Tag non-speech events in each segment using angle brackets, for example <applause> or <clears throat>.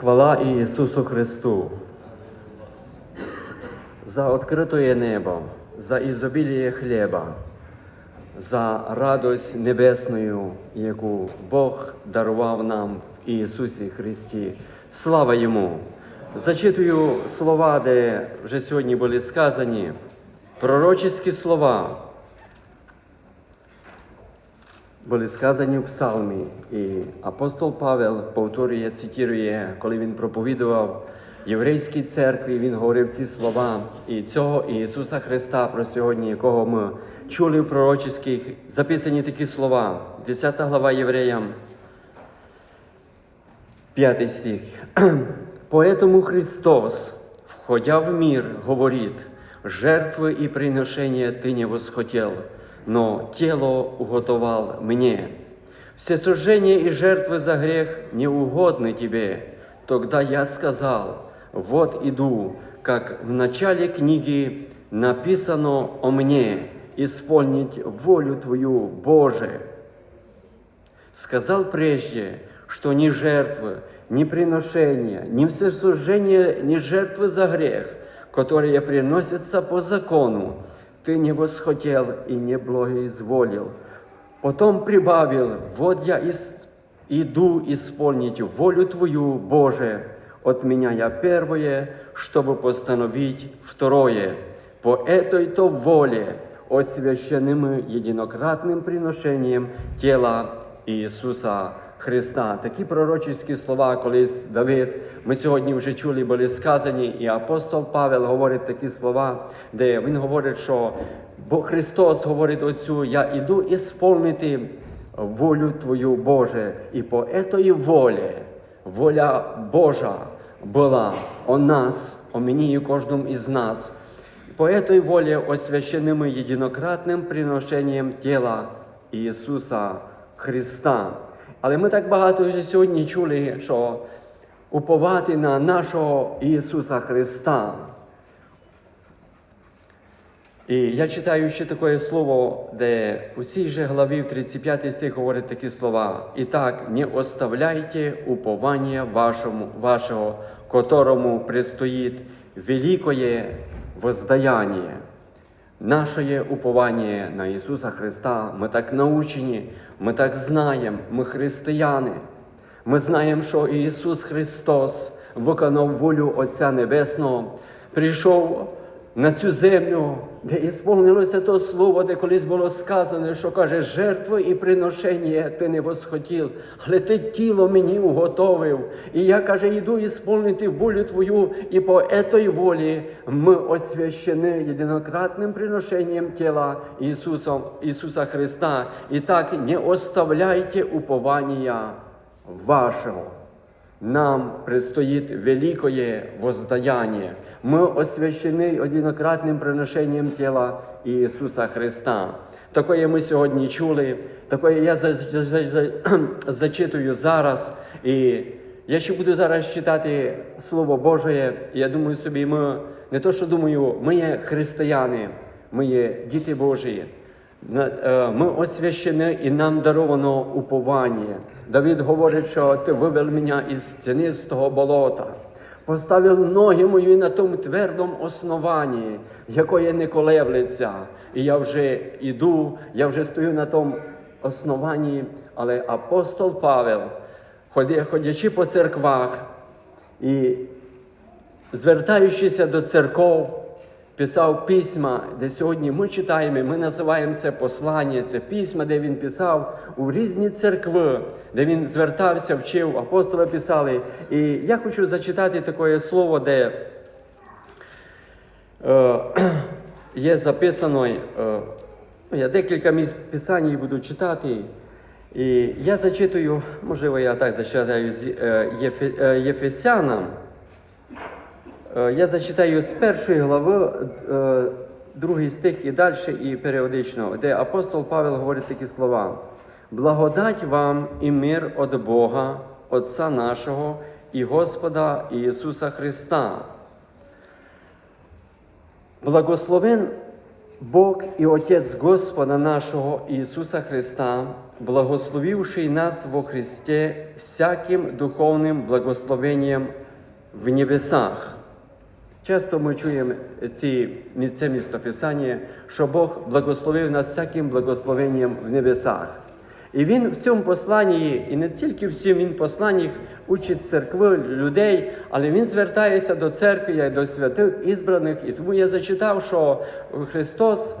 Хвала Ісусу Христу за відкритое небо, за ізобіліє хліба, за радость небесною, яку Бог дарував нам в Ісусі Христі. Слава Йому! Зачитую слова, де вже сьогодні були сказані, пророчі слова були сказані в псалмі, і апостол Павел повторює, цитує, коли він проповідував єврейській церкві, він говорив ці слова і цього Ісуса Христа, про сьогодні, якого ми чули в пророчих, записані такі слова, 10 глава Євреям, 5 стих. Поэтому Христос, входя в мир, говорит, жертвы и приношения ты не восхотел, но тело уготовал мне. Все сожжения и жертвы за грех не угодны тебе. Тогда я сказал, вот иду, как в начале книги написано о мне, исполнить волю Твою, Боже. Сказал прежде, что ни жертвы, ни приношения, ни всесожжения, ни жертвы за грех, которые приносятся по закону, ты не восхотел и не благоизволил. Потом прибавил, вот я ис- иду исполнить волю Твою, Боже, от меня я первое, чтобы постановить второе. По этой-то воле, освященным единократным приношением тела Ісуса Христа. Такі пророчі слова, колись Давид, ми сьогодні вже чули, були сказані, і апостол Павел говорить такі слова, де він говорить, що бо Христос говорить Отцю, я іду ісполнити волю Твою, Боже, і по этой волі, воля Божа була о нас, о мені і кожному із нас. По этой воле освященным єдинократним приношенням тіла Ісуса Христа. Але ми так багато вже сьогодні чули, що уповати на нашого Ісуса Христа. І я читаю ще таке слово, де у цій же главі в 35 стих говорить такі слова. І так, не оставляйте уповання вашому, вашого, которому предстоїть великое воздаяние. Наше уповання на Ісуса Христа, ми так научені, ми так знаємо, ми християни. Ми знаємо, що Ісус Христос виконав волю Отця Небесного, прийшов на цю землю, де ісполнилося то слово, де колись було сказано, що каже, жертви і приношення ти не восхотів, але ти тіло мені уготовив. І я каже, йду ісполнити волю Твою, і по этой волі ми освящені єдинократним приношенням тіла Ісуса, Ісуса Христа. І так не оставляйте уповання вашого. Нам предстоит великое воздаяние. Мы освящены одинократним приношенням тіла Ісуса Христа. Такое ми сьогодні чули, такое я за- за- за- <clears throat> зачитую зараз. І я ще буду зараз читати Слово Боже. Я думаю собі, ми не то, що думаю, ми є християни, ми є діти Божі. На- е, Ми освящені і нам даровано уповання. Давид говорить, що ти вивел мене із тінистого болота, поставив ноги мої на тому твердому основанні, якое не колеблеться. І я вже іду, я вже стою на тому основанні, але апостол Павел, ходячи по церквах і звертаючися до церков, писав письма, де сьогодні ми читаємо, ми називаємо це послання, це письма, де він писав у різні церкви, де він звертався, вчив, апостоли писали. І я хочу зачитати таке слово, де е, <clears throat> є записано, е, я декілька місць писань буду читати. І я зачитую, можливо, я так зачитаю з е, е, Єфесянам. Е, Я зачитаю з першої глави, е, другий стих і далі, і періодично, де апостол Павел говорить такі слова: Благодать вам і мир від Бога, Отця нашого і Господа Ісуса Христа. Благословен Бог і Отець Господа нашого Ісуса Христа, благословивший нас во Христе всяким духовним благословенням в небесах. Часто ми чуємо ці, це містописання, що Бог благословив нас всяким благословенням в небесах. І він в цьому посланні, і не тільки в цьому він посланнях учить церкви людей, але він звертається до церкви як до святих ізбраних. І тому я зачитав, що Христос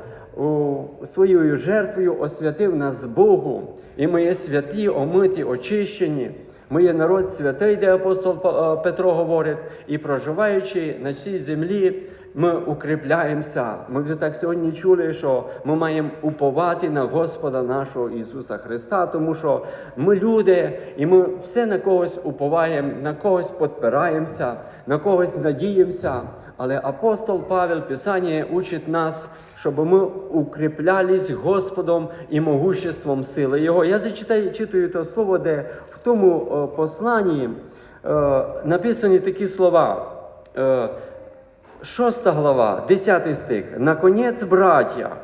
своєю жертвою освятив нас Богу, і ми є святі, омиті, очищені. Ми є народ святий, де апостол е, Петро говорить, і проживаючи на цій землі, ми укріпляємося. Ми вже так сьогодні чули, що ми маємо уповати на Господа нашого Ісуса Христа, тому що ми люди, і ми все на когось уповаємо, на когось підпираємося, на когось надіємося. Але апостол Павел Писання учить нас, щоб ми укріплялись Господом і могуществом сили Його. Я зачитаю читаю то слово, де в тому е, посланні е, написані такі слова. Е, Шоста глава, 10 стих. Наконець, браття.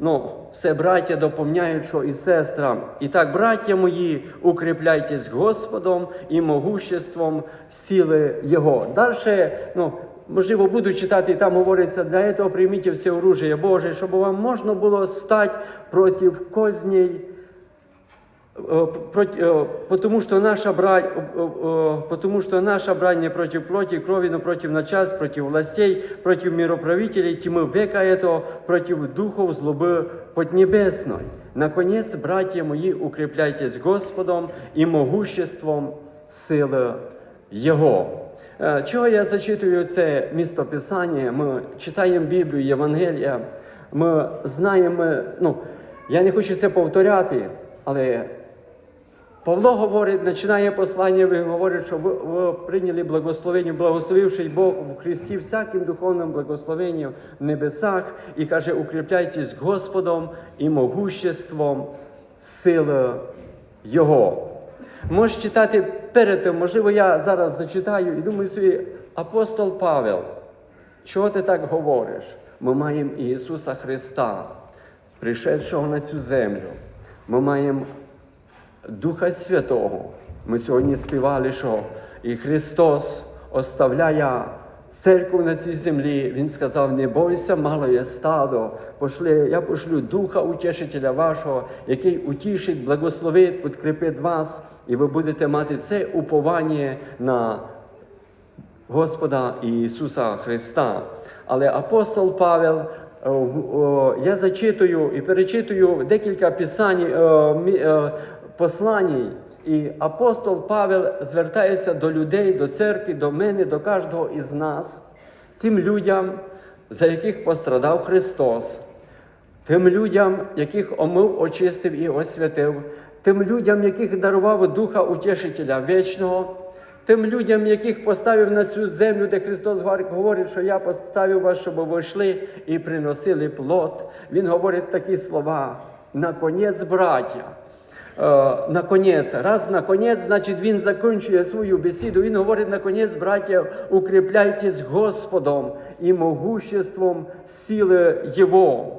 Ну, все браття доповняють, що і сестрам. І так, браття мої, укріпляйтесь Господом і могуществом сили Його. Далі, ну, можливо, буду читати, і там говориться, для цього прийміть все оружие Боже, щоб вам можна було стати проти э, потому что наша брань, э, э, потому что наша брань не против плоти и крови, но против начальств, против властей, против мироправителей тьмы века этого, против духов злобы поднебесной. Наконец, братья мои, укрепляйтесь Господом и могуществом сили Його. Е, Чого я зачитую це містописання? Ми читаємо Біблію, Євангелія, ми знаємо, ну, я не хочу це повторяти, але Павло говорить, починає послання, він говорить, що ви, прийняли благословення, благословивший Бог в Христі всяким духовним благословенням в небесах, і каже, укріпляйтесь Господом і могуществом сили Його. Можеш читати перед тим, можливо, я зараз зачитаю і думаю собі, апостол Павел, чого ти так говориш? Ми маємо Ісуса Христа, пришедшого на цю землю. Ми маємо Духа Святого. Ми сьогодні співали, що і Христос оставляє церкву на цій землі. Він сказав: не бойся, малое стадо, пошли, я пошлю Духа Утішителя вашого, який утішить, благословить, підкріпить вас, і ви будете мати це уповання на Господа Ісуса Христа. Але апостол Павел, е, я зачитую і перечитую декілька писань, е, е, посланій. І апостол Павел звертається до людей, до церкви, до мене, до кожного із нас, тим людям, за яких пострадав Христос, тим людям, яких омив, очистив і освятив, тим людям, яких дарував Духа Утішителя вічного, тим людям, яких поставив на цю землю, де Христос говорить, що я поставив вас, щоб ви йшли і приносили плод. Він говорить такі слова: наконець, браття. Е, наконець, раз наконець, значить він закінчує свою бесіду. Він говорить, наконець, браття, укріпляйтесь Господом і могуществом сили Його.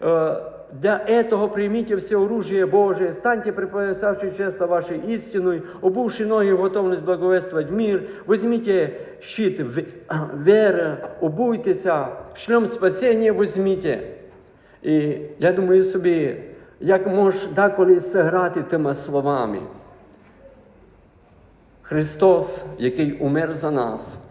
Э, Для этого примите все оружие Божие, станьте припоясавши честно вашей истиной, обувши ноги в готовность благовествовать мир, возьмите щит <clears throat> в- веры, обуйтеся, шлем спасения возьмите. І я думаю собі, як можеш деколи зіграти тими словами. Христос, який умер за нас,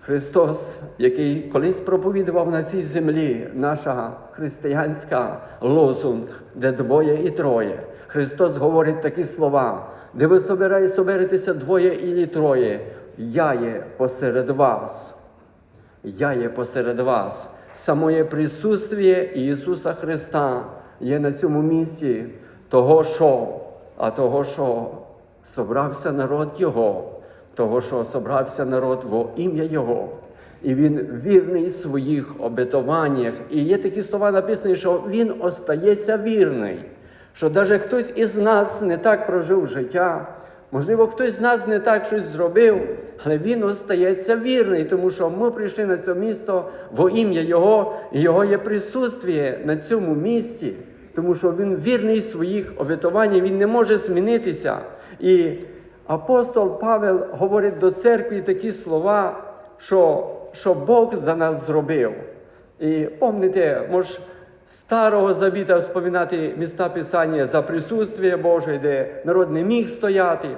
Христос, який колись проповідував на цій землі, наша християнська лозунг, де двоє і троє. Христос говорить такі слова, де ви собираєте, соберетеся двоє і троє, я є посеред вас. Я є посеред вас. Самоє присутствие Ісуса Христа є на цьому місці того, що, а того, що собрався народ Його, того, що собрався народ во ім'я Його. І він вірний в своїх обетованнях. І є такі слова написані, що він остається вірний. Що навіть хтось із нас не так прожив життя, Можливо, хтось з нас не так щось зробив, але він остається вірний, тому що ми прийшли на це місто во ім'я Його, і Його є присутствие на цьому місці, тому що він вірний своїх обетувань, він не може змінитися. І апостол Павел говорить до церкви такі слова, що, що Бог за нас зробив. І пам'ятаєте, може, Старого Завіта вспоминати міста Писання за присутствие Боже, де народ не міг стояти.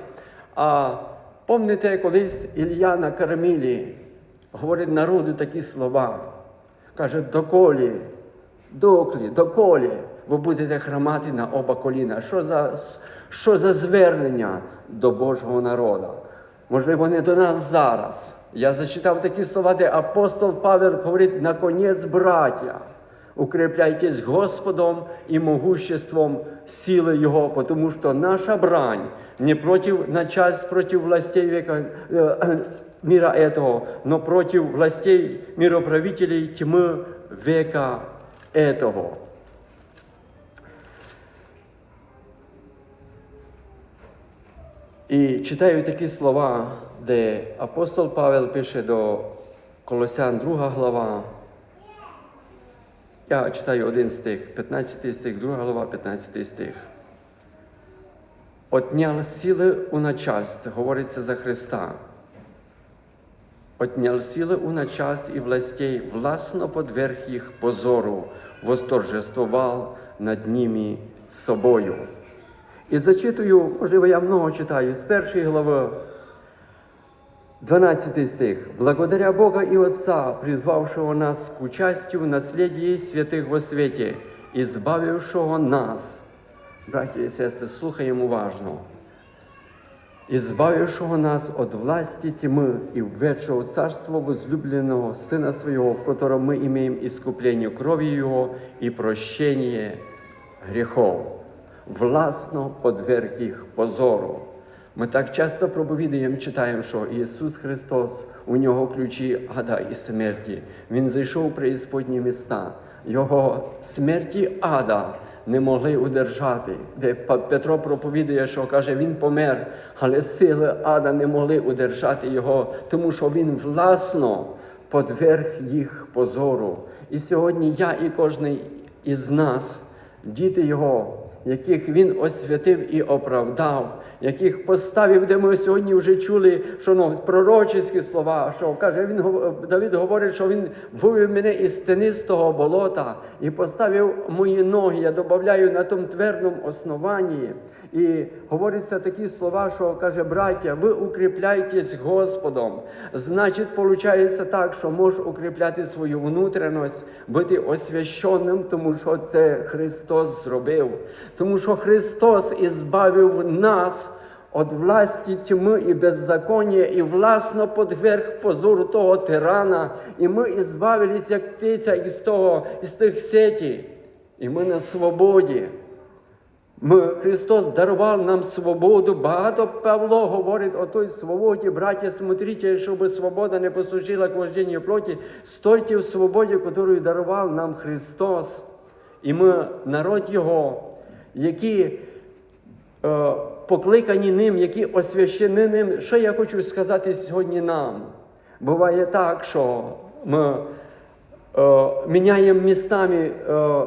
А пам'ятаєте, колись Ілля на Кармілі говорить народу такі слова. Каже, доколі, доклі, доколі ви будете хромати на оба коліна. Що за, що за звернення до Божого народу? Можливо, не до нас зараз. Я зачитав такі слова, де апостол Павел говорить, наконець, браття, укрепляйтесь Господом и могуществом силы Его, потому что наша брань не против начальств, против властей века, э, мира этого, но против властей мироправителей тьмы века этого. І читаю такі слова, де апостол Павел пише до Колосян, 2 глава. Я читаю один стих, 15 стих, 2 глава, 15 стих. Отнял сили у начальств, говориться за Христа. Отнял сили у начальств і властей, власно подверг їх позору, восторжествував над ними собою. І зачитую, можливо, я много читаю, з першої глави, 12 стих. «Благодаря Бога и Отца, призвавшего нас к участию в наследии святых во свете, избавившего нас». Браті і сестри, слухаємо уважно. «Избавившего нас от власти тьмы и введшего в царство возлюбленного Сына Своего, в котором мы имеем искупление кровью Его и прощение грехов» власно подверг їх позору. Ми так часто проповідуємо, читаємо, що Ісус Христос, у нього ключі ада і смерті. Він зайшов у преісподні міста. Його смерті ада не могли удержати. Де Петро проповідує, що каже, він помер, але сили ада не могли удержати його, тому що він власно подверг їх позору. І сьогодні я і кожен із нас, діти Його яких він освятив і оправдав, яких поставив, де ми сьогодні вже чули, що ну, пророчі слова, що каже, він Давид говорить, що він вивів мене із тенистого болота і поставив мої ноги. Я додаю на тому твердому основанні. І говориться такі слова, що каже, браття, ви укріпляйтесь Господом. Значить, виходить так, що можеш укріпляти свою внутрішність, бути освященим, тому що це Христос зробив. Тому що Христос ізбавив нас від власті тьми і беззаконня, і власно подверг позору того тирана. І ми ізбавились, як птиця із того, із тих сеті. І ми на свободі. Ми, Христос дарував нам свободу. Багато Павло говорить о той свободі, браття, смотрите, щоб свобода не послужила к вожденню плоті, стойте в свободі, яку дарував нам Христос. І ми народ Його які е, покликані ним, які освящені ним. Що я хочу сказати сьогодні нам? Буває так, що ми е, міняємо містами. Е,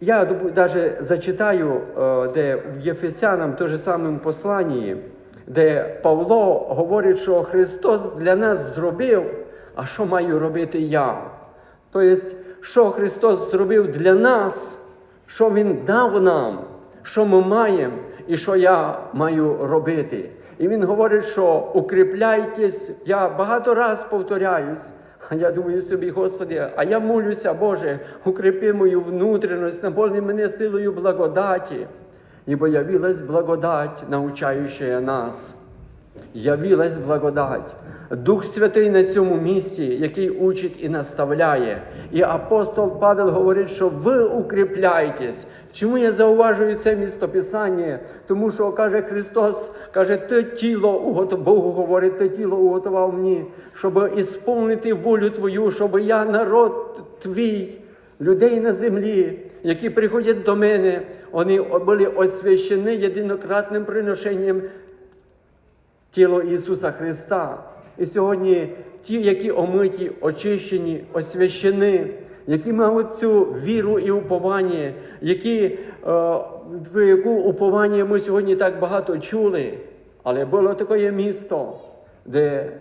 я навіть зачитаю, е, де в Єфесянам, в тому самому посланні, де Павло говорить, що Христос для нас зробив, а що маю робити я? Тобто, що Христос зробив для нас, що Він дав нам що ми маємо і що я маю робити. І він говорить, що укріпляйтесь, я багато раз повторяюсь. А я думаю собі, Господи, а я молюся, Боже, укріпи мою внутрішність, наповни мене силою благодаті, ібо явилась благодать, научаюча нас явилась благодать. Дух Святий на цьому місці, який учить і наставляє. І апостол Павел говорить, що ви укріпляєтесь. Чому я зауважую це містописання? Тому що каже Христос, каже, те тіло уготов... Богу говорить, те тіло уготував мені, щоб ісполнити волю Твою, щоб я народ твій. Людей на землі, які приходять до мене, вони були освящені єдинократним приношенням тіло Ісуса Христа. І сьогодні ті, які омиті, очищені, освящені, які мають цю віру і уповання, які, е, про яку уповання ми сьогодні так багато чули. Але було таке місто, де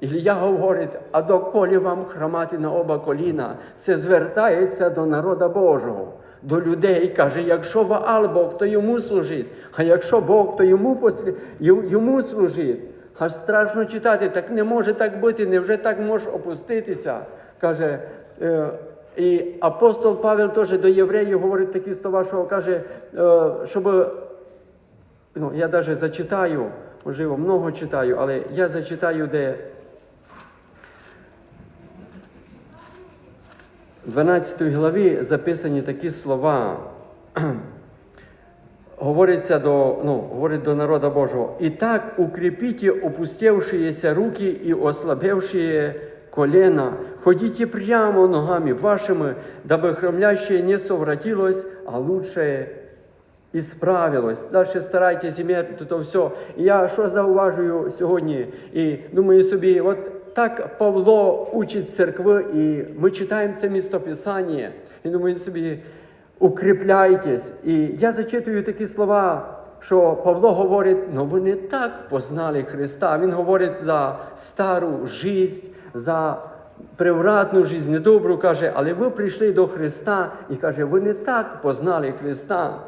Ілля говорить, а доколі вам хромати на оба коліна, це звертається до народа Божого, до людей. і Каже, якщо Ваал Бог, то йому служить, а якщо Бог, то йому, послі... йому служить. Аж страшно читати, так не може так бути, невже так може опуститися? Каже, е, і апостол Павел теж до євреїв говорить такі слова, що каже, е, щоб ну, я навіть зачитаю, можливо, много читаю, але я зачитаю, де 12 главі записані такі слова. <clears throat> Говориться до, ну, говорить до народа Божого. «І так укрепите опустевшиеся руки и ослабевшие колена, ходите прямо ногами вашими, дабы хромлящее не совратилось, а лучшее ісправилось. Далі старайтесь ім'яти то все. І я що зауважую сьогодні? І думаю собі, от так Павло учить церкви, і ми читаємо це містописання, і думаю собі, укріпляйтесь. І я зачитую такі слова. Що Павло говорить, ну ви не так познали Христа. Він говорить за стару життя, за превратну життя, недобру каже, але ви прийшли до Христа і каже, ви не так познали Христа.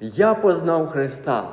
Я познав Христа.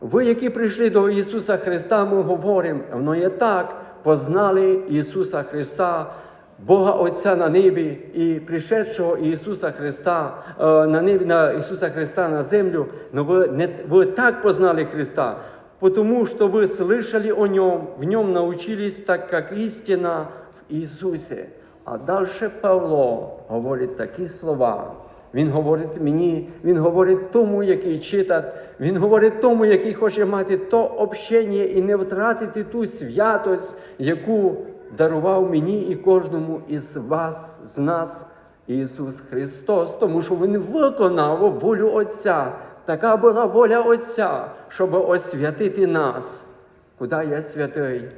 Ви, які прийшли до Ісуса Христа, ми говоримо, воно є так, познали Ісуса Христа, Бога Отця на небі і пришедшого Ісуса Христа е, на небі, на Ісуса Христа на землю. Но ви, не, ви так познали Христа, потому что вы слышали о Нем, в Нем научились, так как истина в Ісусі. А далі Павло говорить такі слова. Він говорить мені, він говорить тому, який читать, він говорить тому, який хоче мати то общення і не втратити ту святость, яку дарував мені і кожному із вас, з нас, Ісус Христос, тому що Він виконав волю Отця. Така була воля Отця, щоб освятити нас. Куди я святий?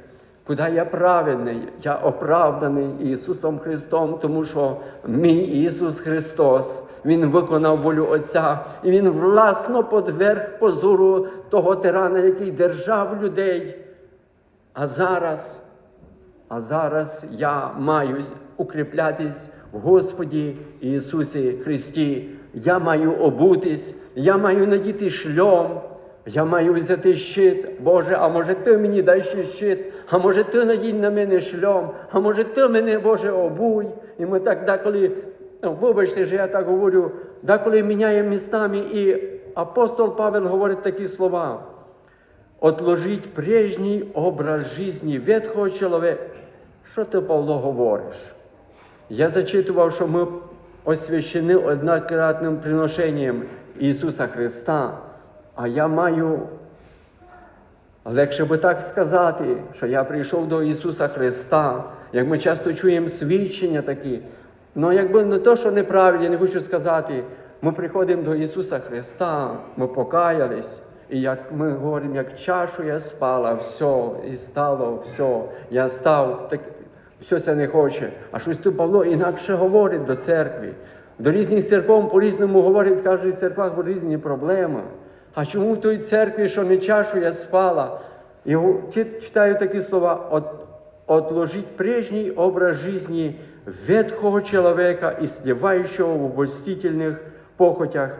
Куди я праведний, я оправданий Ісусом Христом, тому що мій Ісус Христос, Він виконав волю Отця, і Він власно подверг позору того тирана, який держав людей. А зараз, а зараз я маю укріплятись в Господі Ісусі Христі. Я маю обутись, я маю надіти шльом. Я маю взяти щит, Боже, а може ти мені дай щит, а може ти надій на мене шльом, а може ти мене, Боже, обуй. І ми так деколи, ну, вибачте, що я так говорю, деколи міняємо містами, і апостол Павел говорить такі слова. Отложить прежній образ житті ветхого чоловіка. Що ти, Павло, говориш? Я зачитував, що ми освящені однократним приношенням Ісуса Христа, а я маю, легше би так сказати, що я прийшов до Ісуса Христа, як ми часто чуємо свідчення такі. Ну, якби не то, що неправильно, я не хочу сказати, ми приходимо до Ісуса Христа, ми покаялись. І як ми говоримо, як чашу я спала, все, і стало, все, я став, так все це не хоче. А щось тут Павло інакше говорить до церкви. До різних церков по-різному говорить, в церквах різні проблеми. А чому в той церкві, що не чашу я спала? І читаю такі слова: от, прежній образ жизни ветхого человека, истлевающего в обольстительных похотях,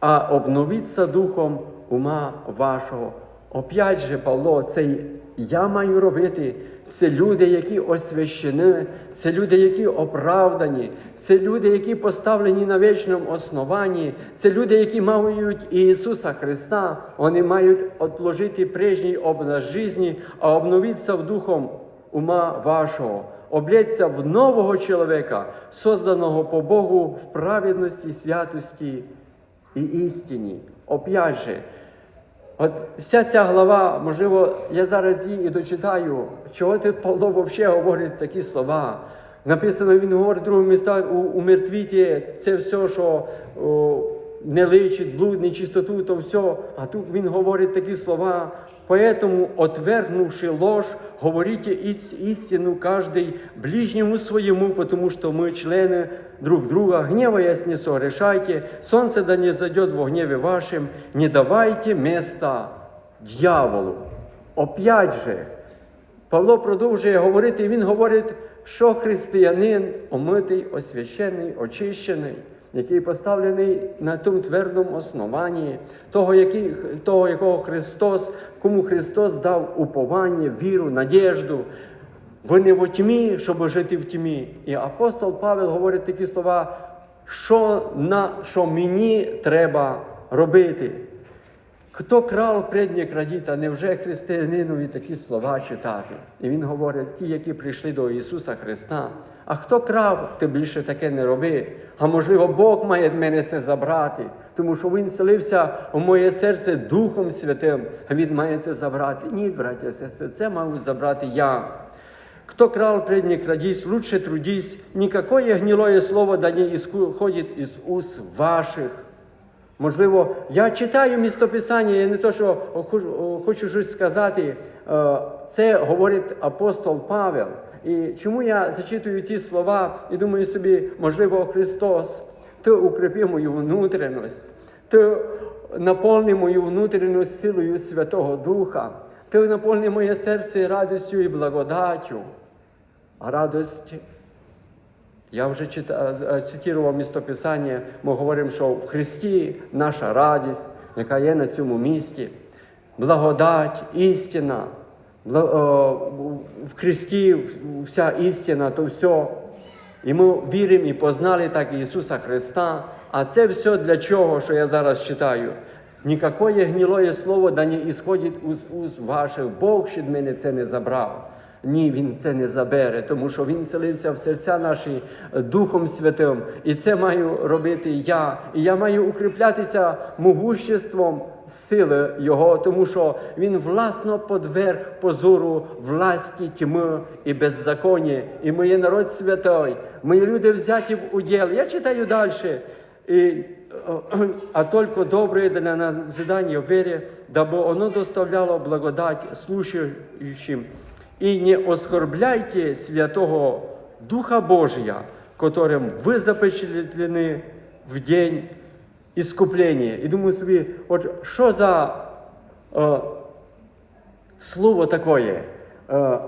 а обновиться духом ума вашого. Опять же, Павло, це я маю робити. Це люди, які освящені, це люди, які оправдані, це люди, які поставлені на вічному основанні, це люди, які мають Ісуса Христа. Вони мають отложити прежній образ житті, а обновитися в духом ума вашого, облеться в нового чоловіка, созданого по Богу в праведності, святості і істині. Опять от вся ця глава, можливо, я зараз її і дочитаю, чого ти Павло взагалі говорить такі слова. Написано, він говорить в другому містах у, мертвіті, це все, що о, не личить, блуд, нечистоту, то все. А тут він говорить такі слова. Поэтому, отвергнувши ложь, говорите ис- истину каждый ближнему своему, потому что мы члены друг друга. Гневаясь, не согрешайте, солнце да не зайдет во гневе вашем, не давайте места дьяволу. Опять же, Павло продовжує говорити, і він говорить, що християнин омитий, освящений, очищений, який поставлений на тому твердому основанні, того, який, того, якого Христос, кому Христос дав уповання, віру, надіжду. Ви не в тьмі, щоб жити в тьмі. І апостол Павел говорить такі слова, що, на, що мені треба робити. Хто крав преднє крадіта, невже християнинові такі слова читати? І він говорить, ті, які прийшли до Ісуса Христа. А хто крав, ти більше таке не роби. А можливо, Бог має від мене це забрати, тому що Він селився у моє серце Духом Святим, а Він має це забрати. Ні, браття і сестри, це маю забрати я. Кто крал предне крадись, лучше трудись, никакое гнилое слово да не исходит из уст ваших. Можливо, я читаю містописання, я не то, що хочу- щось сказати. е, Це говорить апостол Павел. І чому я зачитую ті слова і думаю собі, можливо, Христос, ти укріпи мою внутрішність, ти наповни мою внутрішність силою Святого Духа, ти наповни моє серце радістю і благодаттю. Радость я вже цитував містописання, ми говоримо, що в Христі наша радість, яка є на цьому місці, благодать, істина, в Христі вся істина, то все. І ми віримо і познали так Ісуса Христа. А це все для чого, що я зараз читаю? Нікакое гнілое слово да не ісходить з уст ваших. Бог ще мене це не забрав. Ні, Він це не забере, тому що Він селився в серця наші Духом Святим. І це маю робити я. І я маю укріплятися могуществом сили Його, тому що Він власно подверг позору власті тьми і беззаконня. І ми є народ святий, ми є люди взяті в уділ. Я читаю далі. И, э, а только доброе для назидания в вере, дабы оно доставляло благодать слушающим. И не оскорбляйте Святого Духа Божия, которым вы запечатлены в день искупления. І думаю собі, от що за е, слово такое? Е,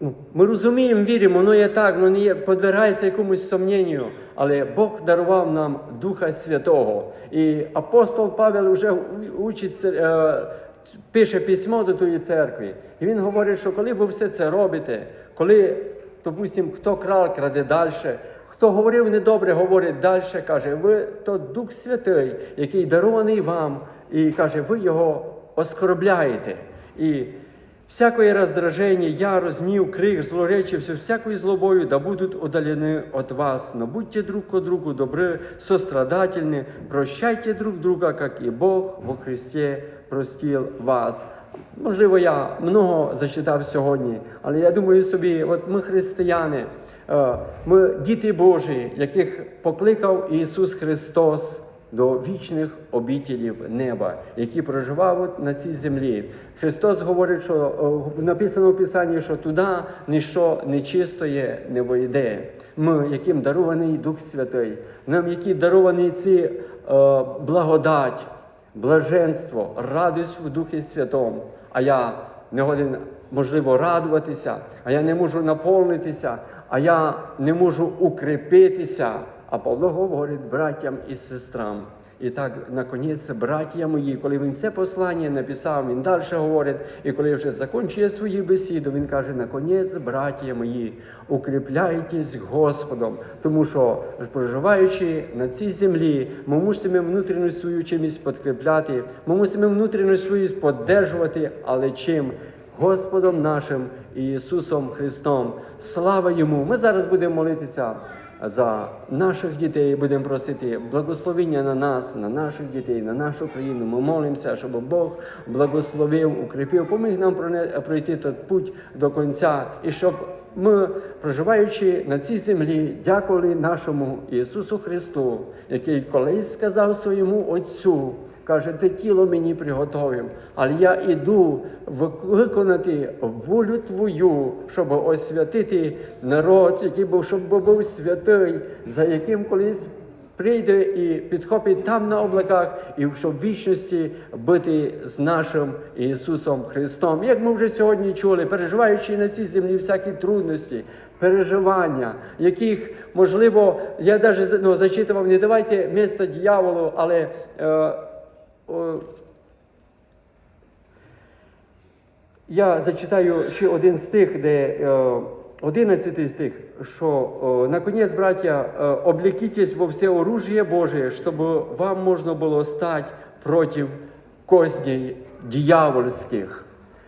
Ну, ми розуміємо, віримо, воно є так, воно не є, подвергається якомусь сумнінню, але Бог дарував нам Духа Святого. І апостол Павел вже учить, е, пише письмо до тої церкви. І він говорить, що коли ви все це робите, коли, допустимо, хто крав, краде далі, хто говорив недобре, говорить далі, каже, ви то Дух Святий, який дарований вам, і каже, ви його оскорбляєте. І Всякое раздражение, ярость, гнев, крик, злоречие, все всякой злобою да будут удалены от вас. Но будьте друг к другу добры, сострадательны, прощайте друг друга, как и Бог во Христе простил вас. Можливо, я много зачитав сьогодні, але я думаю собі, от ми християни, е, ми діти Божі, яких покликав Ісус Христос до вічних обітелів неба, які проживають на цій землі. Христос говорить, що написано в Писанні, що туди ніщо нечистоє не войде. Ми, яким дарований Дух Святий, нам, які даровані ці е, благодать, блаженство, радість в Духі Святому. А я не годен, можливо, радуватися, а я не можу наповнитися, а я не можу укріпитися. А Павло говорить браттям і сестрам. І так, наконець, браття мої, коли він це послання написав, він далі говорить, і коли вже закінчує свою бесіду, він каже: наконець, браття мої, укріпляйтесь Господом, тому що, проживаючи на цій землі, ми мусимо внутрішню свою чимось підкріпляти, ми мусимо внутрішню свою піддержувати, але чим? Господом нашим Ісусом Христом. Слава Йому! Ми зараз будемо молитися за наших дітей, будемо просити благословення на нас, на наших дітей, на нашу країну. Ми молимося, щоб Бог благословив, укріпив, поміг нам пройти той путь до кінця, і щоб ми, проживаючи на цій землі, дякували нашому Ісусу Христу, який колись сказав своєму Отцю, каже, ти тіло мені приготовив, але я іду виконати волю Твою, щоб освятити народ, який був, щоб був святий, за яким колись прийде і підхопить там на облаках, і щоб в вічності бути з нашим Ісусом Христом. Як ми вже сьогодні чули, переживаючи на цій землі всякі трудності, переживання, яких, можливо, я навіть ну, зачитував, не давайте місто дьяволу, але. Е, о, я зачитаю ще один стих, де е, 11 стих, що е, наконец, братья, е, облекитесь во все оружие Божие, чтобы вам можно было стать против козней дьявольских.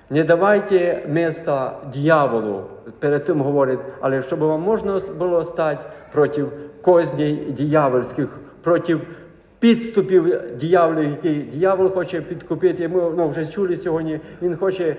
Не давайте места дьяволу, перед тим говорить, але щоб вам можна було стати проти козней дьявольських, проти підступів дьяволів, які дьявол хоче підкупити. Ми ну, вже чули сьогодні. Він хоче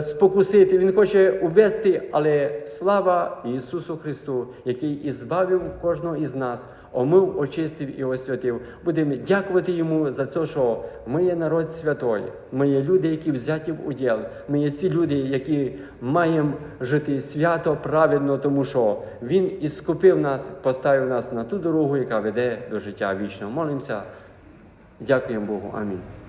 спокусити, він хоче увести, але слава Ісусу Христу, який ізбавив кожного із нас, омив, очистив і освятив. Будемо дякувати йому за це, що ми є народ святой, ми є люди, які взяті в уділ. Ми є ці люди, які маємо жити свято, праведно, тому що Він іскупив нас, поставив нас на ту дорогу, яка веде до життя вічного. Молимося. Дякуємо Богу. Амінь.